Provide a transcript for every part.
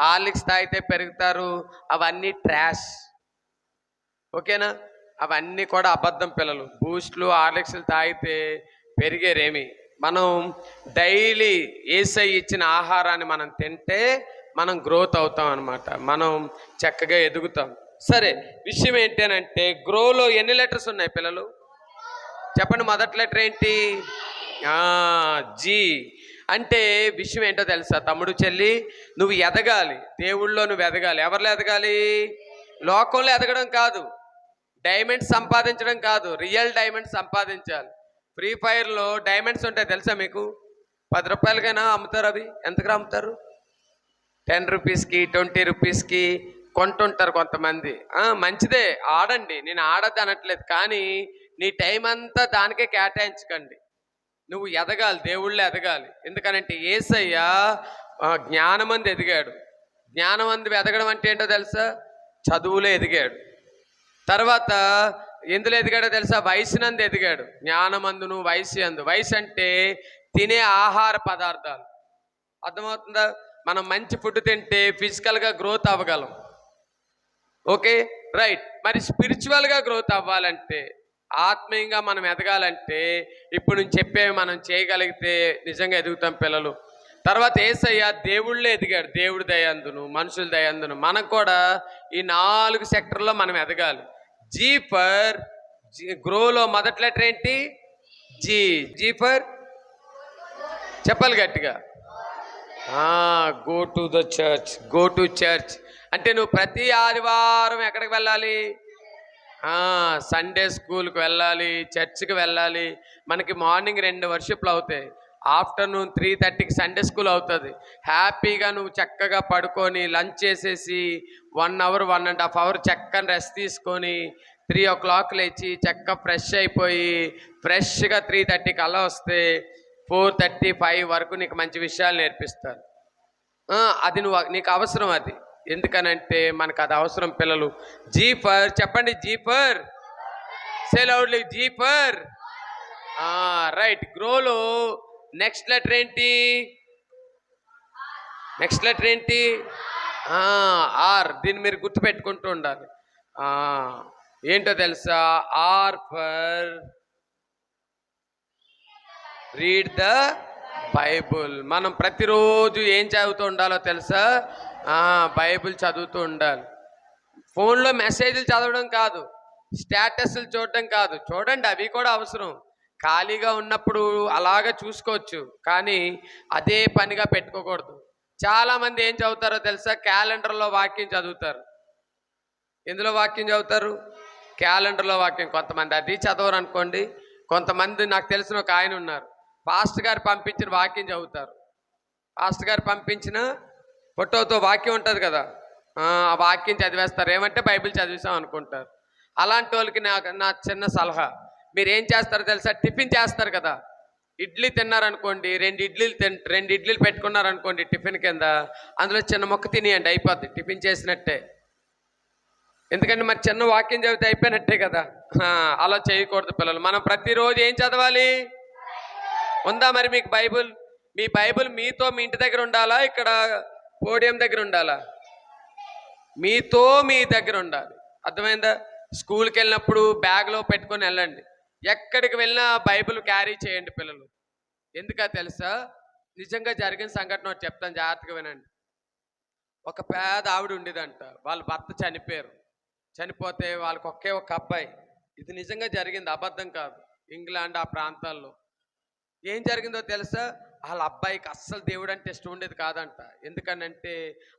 Horlicks తాగితే పెరుగుతారు అవన్నీ ట్రాష్. ఓకేనా? అవన్నీ కూడా అబద్ధం పిల్లలు. బూస్ట్లు హార్లిక్స్లు తాగితే పెరిగేరేమి. మనం డైలీ ఏసై ఇచ్చిన ఆహారాన్ని మనం తింటే మనం గ్రోత్ అవుతాం అనమాట మనం చక్కగా ఎదుగుతాం. సరే విషయం ఏంటంటే గ్రోలో ఎన్ని లెటర్స్ ఉన్నాయి పిల్లలు? చెప్పండి మొదటి లెటర్ ఏంటి? జీ. అంటే విషయం ఏంటో తెలుసా? తమ్ముడు చెల్లి నువ్వు ఎదగాలి. దేవుళ్ళో నువ్వు ఎదగాలి. ఎవరిలో ఎదగాలి? లోకంలో ఎదగడం కాదు. డైమండ్స్ సంపాదించడం కాదు. రియల్ డైమండ్స్ సంపాదించాలి. ఫ్రీ ఫైర్లో డైమండ్స్ ఉంటాయి తెలుసా మీకు? పది రూపాయలకైనా అమ్ముతారు అవి. ఎంతగా అమ్ముతారు? టెన్ రూపీస్కి ట్వంటీ రూపీస్కి కొంటుంటారు కొంతమంది. మంచిదే. ఆడండి. నేను ఆడద్దు అనట్లేదు. కానీ నీ టైం అంతా దానికే కేటాయించకండి. నువ్వు ఎదగాలి దేవుళ్ళు ఎదగాలి. ఎందుకనంటే ఏసయ్య జ్ఞానమంది ఎదిగాడు. జ్ఞానమంది ఎదగడం అంటే ఏంటో తెలుసా? చదువులో ఎదిగాడు. తర్వాత ఎందులో ఎదిగాడో తెలుసా? వయసునందు ఎదిగాడు. జ్ఞానమందును వయసు అందు వయసు అంటే తినే ఆహార పదార్థాలు. అర్థమవుతుందా? మనం మంచి ఫుడ్ తింటే ఫిజికల్గా గ్రోత్ అవ్వగలం. ఓకే? రైట్. మరి స్పిరిచువల్గా గ్రోత్ అవ్వాలంటే ఆత్మీయంగా మనం ఎదగాలంటే ఇప్పుడు నేను చెప్పేవి మనం చేయగలిగితే నిజంగా ఎదుగుతాం పిల్లలు. తర్వాత ఏసయ్య దేవుళ్ళే ఎదిగాడు. దేవుడి దయందును మనుషుల దయందును. మనం కూడా ఈ నాలుగు సెక్టర్లో మనం ఎదగాలి. జీ ఫర్ గ్రోలో మొదటి లెటర్ ఏంటి? G G for? చెప్పాలి గట్టిగా. Go to the church go to church. అంటే నువ్వు ప్రతి ఆదివారం ఎక్కడికి వెళ్ళాలి? సండే స్కూల్కి వెళ్ళాలి చర్చ్కి వెళ్ళాలి. మనకి మార్నింగ్ రెండు వర్షిప్లు అవుతాయి. ఆఫ్టర్నూన్ త్రీ థర్టీకి సండే స్కూల్ అవుతుంది. హ్యాపీగా నువ్వు చక్కగా పడుకొని లంచ్ చేసేసి one hour one and half hour చక్కని రెస్ట్ తీసుకొని త్రీ ఓ క్లాక్ లేచి చక్క ఫ్రెష్ అయిపోయి ఫ్రెష్గా త్రీ థర్టీకి అలా వస్తే ఫోర్ థర్టీ ఫైవ్ వరకు నీకు మంచి విషయాలు నేర్పిస్తారు. అది నువ్వు నీకు అవసరం అది. ఎందుకనంటే మనకు అది అవసరం పిల్లలు. జీఫర్ చెప్పండి జీఫర్ అవుట్లీ జీఫర్ రైట్. గ్రోలో నెక్స్ట్ లెటర్ ఏంటి? నెక్స్ట్ లెటర్ ఏంటి? ఆర్. దీన్ని మీరు గుర్తుపెట్టుకుంటూ ఉండాలి. ఏంటో తెలుసా? R for read the Bible. మనం ప్రతిరోజు ఏం చదువుతూ ఉండాలో తెలుసా? బైబిల్ చదువుతూ ఉండాలి. ఫోన్లో మెసేజ్లు చదవడం కాదు స్టేటస్లు చూడడం కాదు. చూడండి అవి కూడా అవసరం. ఖాళీగా ఉన్నప్పుడు అలాగ చూసుకోవచ్చు కానీ అదే పనిగా పెట్టుకోకూడదు. చాలామంది ఏం చదువుతారో తెలుసా? క్యాలెండర్లో వాక్యం చదువుతారు. ఎందులో వాక్యం చదువుతారు? క్యాలెండర్లో వాక్యం. కొంతమంది అది చదవరు అనుకోండి. కొంతమంది నాకు తెలిసిన ఒక ఆయన ఉన్నారు. పాస్ట్ గారు పంపించిన వాక్యం చదువుతారు. పాస్ట్ గారు పంపించిన ఫోటోతో వాక్యం ఉంటుంది కదా. ఆ వాక్యం చదివేస్తారు. ఏమంటే బైబిల్ చదివేసాం అనుకుంటారు. అలాంటి వాళ్ళకి నా నా చిన్న సలహా. మీరు ఏం చేస్తారో తెలుసా? టిఫిన్ చేస్తారు కదా. ఇడ్లీ తిన్నారనుకోండి రెండు ఇడ్లీలు తిన్ రెండు ఇడ్లీలు పెట్టుకున్నారనుకోండి టిఫిన్ కింద అందులో చిన్న మొక్క తినేయండి అయిపోద్ది. టిఫిన్ చేసినట్టే. ఎందుకంటే మరి చిన్న వాక్యం చదివితే అయిపోయినట్టే కదా. అలా చేయకూడదు పిల్లలు. మనం ప్రతిరోజు ఏం చదవాలి? ఉందా మరి మీకు బైబుల్? మీ బైబుల్ మీతో మీ ఇంటి దగ్గర ఉండాలా? ఇక్కడ పోడియం దగ్గర ఉండాలా? మీతో మీ దగ్గర ఉండాలి. అర్థమైందా? స్కూల్కి వెళ్ళినప్పుడు బ్యాగ్లో పెట్టుకొని వెళ్ళండి. ఎక్కడికి వెళ్ళినా బైబిల్ క్యారీ చేయండి పిల్లలు. ఎందుకా తెలుసా? నిజంగా జరిగిన సంఘటన ఒకటి చెప్తాను జాగ్రత్తగా వినండి. ఒక పేద ఆవిడ ఉండేదంట. వాళ్ళ భర్త చనిపోయారు. చనిపోతే వాళ్ళకి ఒకే ఒక అబ్బాయి. ఇది నిజంగా జరిగింది అబద్ధం కాదు. ఇంగ్లాండ్ ఆ ప్రాంతాల్లో. ఏం జరిగిందో తెలుసా? వాళ్ళ అబ్బాయికి అస్సలు దేవుడు అంటే ఇష్టం ఉండేది కాదంట. ఎందుకనంటే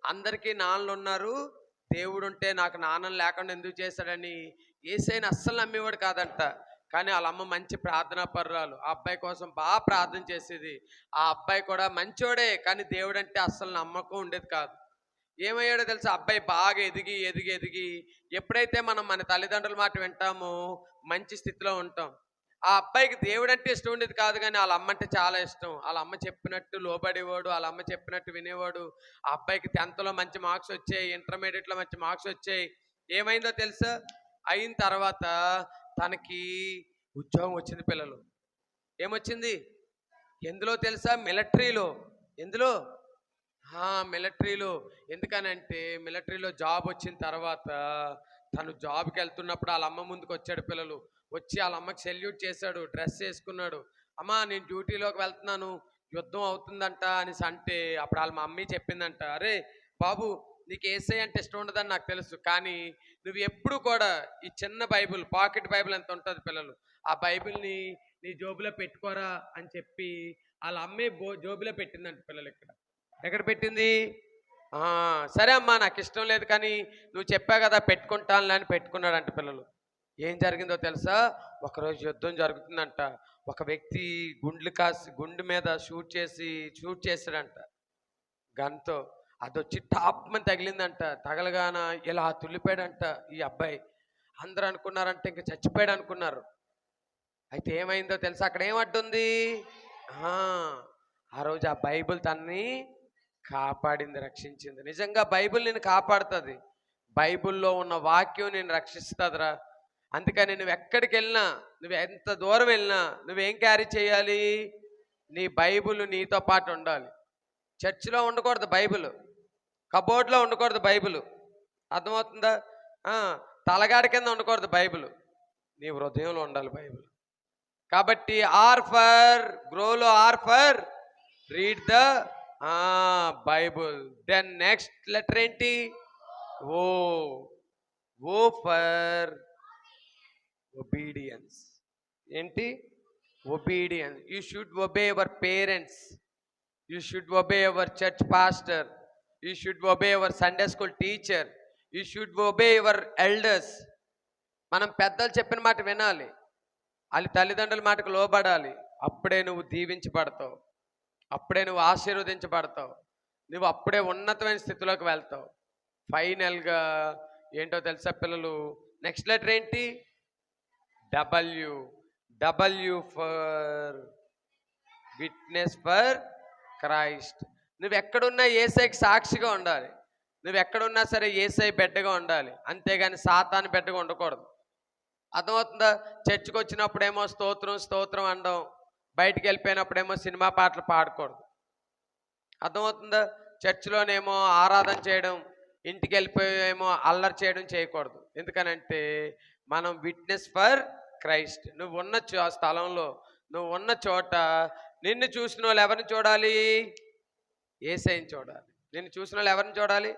అందరికీ నాన్నలు ఉన్నారు. దేవుడు ఉంటే నాకు నాన్న లేకుండా ఎందుకు చేశాడని ఏసైనా అస్సలు నమ్మేవాడు కాదంట. కానీ వాళ్ళ అమ్మ మంచి ప్రార్థనా పర్రాలు ఆ అబ్బాయి కోసం బాగా ప్రార్థన చేసేది. ఆ అబ్బాయి కూడా మంచోడే కానీ దేవుడు అంటే అస్సలు నమ్మకం ఉండేది కాదు. ఏమయ్యాడో తెలుసు? అబ్బాయి బాగా ఎదిగి ఎదిగి ఎదిగి ఎప్పుడైతే మనం మన తల్లిదండ్రుల మాట వింటామో మంచి స్థితిలో ఉంటాం. ఆ అబ్బాయికి దేవుడు అంటే ఇష్టం ఉండేది కాదు కానీ వాళ్ళ అమ్మ అంటే చాలా ఇష్టం. వాళ్ళ అమ్మ చెప్పినట్టు లోబడేవాడు వాళ్ళ అమ్మ చెప్పినట్టు వినేవాడు. ఆ అబ్బాయికి టెన్త్లో మంచి మార్క్స్ వచ్చాయి ఇంటర్మీడియట్లో మంచి మార్క్స్ వచ్చాయి. ఏమైందో తెలుసా? అయిన తర్వాత తనకి ఉద్యోగం వచ్చింది పిల్లలు. ఏమొచ్చింది? ఎందులో తెలుసా? మిలిటరీలో ఎందులో? మిలిటరీలో ఎందుకనంటే మిలిటరీలో జాబ్ వచ్చిన తర్వాత తను జాబ్కి వెళ్తున్నప్పుడు వాళ్ళ అమ్మ ముందుకు వచ్చాడు పిల్లలు. వచ్చి వాళ్ళ అమ్మకి సెల్యూట్ చేశాడు డ్రెస్ వేసుకున్నాడు. అమ్మా నేను డ్యూటీలోకి వెళ్తున్నాను యుద్ధం అవుతుందంట అనేసి అంటే అప్పుడు వాళ్ళ మమ్మీ చెప్పిందంట. అరే బాబు నీకు ఏసై అంటే ఇష్టం ఉండదని నాకు తెలుసు కానీ నువ్వు ఎప్పుడు కూడా ఈ చిన్న బైబిల్ పాకెట్ బైబిల్ ఎంత ఉంటుంది పిల్లలు ఆ బైబిల్ని నీ జోబులో పెట్టుకోరా అని చెప్పి వాళ్ళ అమ్మే బో జోబులో పెట్టిందంట పిల్లలు ఇక్కడ. ఎక్కడ పెట్టింది? సరే అమ్మా నాకు ఇష్టం లేదు కానీ నువ్వు చెప్పావు కదా పెట్టుకుంటానులే అని పెట్టుకున్నాడంట పిల్లలు. ఏం జరిగిందో తెలుసా? ఒకరోజు యుద్ధం జరుగుతుందంట. ఒక వ్యక్తి గుండ్లు కాసి గుండు మీద షూట్ చేసి షూట్ చేశాడంట. గన్తో. అది వచ్చి టాప్ అని తగిలిందంట. తగలగాన ఇలా తుల్లిపోయాడంట ఈ అబ్బాయి. అందరూ అనుకున్నారంటే ఇంక చచ్చిపోయాడు అనుకున్నారు. అయితే ఏమైందో తెలుసా? అక్కడ ఏమడ్డుంది ఆ, ఆ రోజు ఆ బైబిల్ తన్ని కాపాడింది రక్షించింది. నిజంగా బైబిల్ నేను కాపాడుతుంది. బైబిల్లో ఉన్న వాక్యం నేను రక్షిస్తుందిరా. అందుకని నువ్వు ఎక్కడికి వెళ్ళినా నువ్వు ఎంత దూరం వెళ్ళినా నువ్వేం క్యారీ చేయాలి? నీ బైబుల్ నీతో పాటు ఉండాలి. చర్చిలో ఉండకూడదు బైబుల్. కబోర్డ్లో ఉండకూడదు బైబుల్. అర్థమవుతుందా? తలగాడి కింద ఉండకూడదు బైబుల్. నీ హృదయంలో ఉండాలి బైబిల్. కాబట్టి R for గ్రోలో R for read the Bible. Then next letter ఏంటి? O O for. ఒబీడియన్స్ ఏంటి? Obedience you should obey your parents you should obey your church pastor you should obey your Sunday school teacher you should obey your elders మనం పెద్దలు చెప్పిన మాట వినాలి. వాళ్ళ తల్లిదండ్రుల మాటకు లోబడాలి. అప్పుడే నువ్వు దీవించబడతావు. అప్పుడే నువ్వు ఆశీర్వదించబడతావు. నువ్వు అప్పుడే ఉన్నతమైన స్థితిలోకి వెళ్తావు. ఫైనల్గా ఏంటో తెలుసా పిల్లలు? నెక్స్ట్ లెటర్ ఏంటి? W W for witness for Christ నువ్వు ఎక్కడున్నా ఏసైకి సాక్షిగా ఉండాలి. నువ్వు ఎక్కడున్నా సరే ఏసై బిడ్డగా ఉండాలి. అంతేగాని సాతాను బిడ్డగా ఉండకూడదు. అర్థమవుతుందా? చర్చికి వచ్చినప్పుడేమో స్తోత్రం స్తోత్రం అనడం బయటికి వెళ్ళిపోయినప్పుడేమో సినిమా పాటలు పాడకూడదు. అర్థమవుతుందా? చర్చిలోనేమో ఆరాధన చేయడం ఇంటికి వెళ్ళిపోయేమో అల్లరి చేయడం చేయకూడదు. ఎందుకనంటే మనం విట్నెస్ ఫర్ క్రైస్ట్. నువ్వు ఉన్న చో- ఆ స్థలంలో నువ్వు ఉన్న చోట నిన్ను చూసిన వాళ్ళు ఎవరిని చూడాలి? ఏసైని చూడాలి. నిన్ను చూసిన వాళ్ళు ఎవరిని చూడాలి?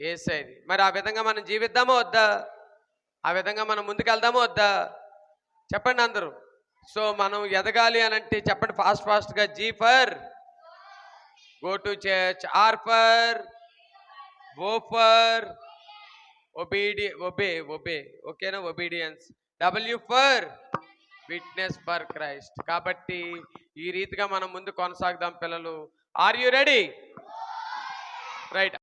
ఏసైని. మరి ఆ విధంగా మనం జీవిద్దామో వద్దా? ఆ విధంగా మనం ముందుకెళ్దామా వద్దా? చెప్పండి అందరూ. సో మనం ఎదగాలి అని అంటే చెప్పండి ఫాస్ట్ ఫాస్ట్గా. G for go to church. R for O for ఒబీడి obey obey ఓకేనా obedience W for witness for Christ కాబట్టి ఈ రీతిగా మనం ముందు కొనసాగుదాం పిల్లలు. Are you ready right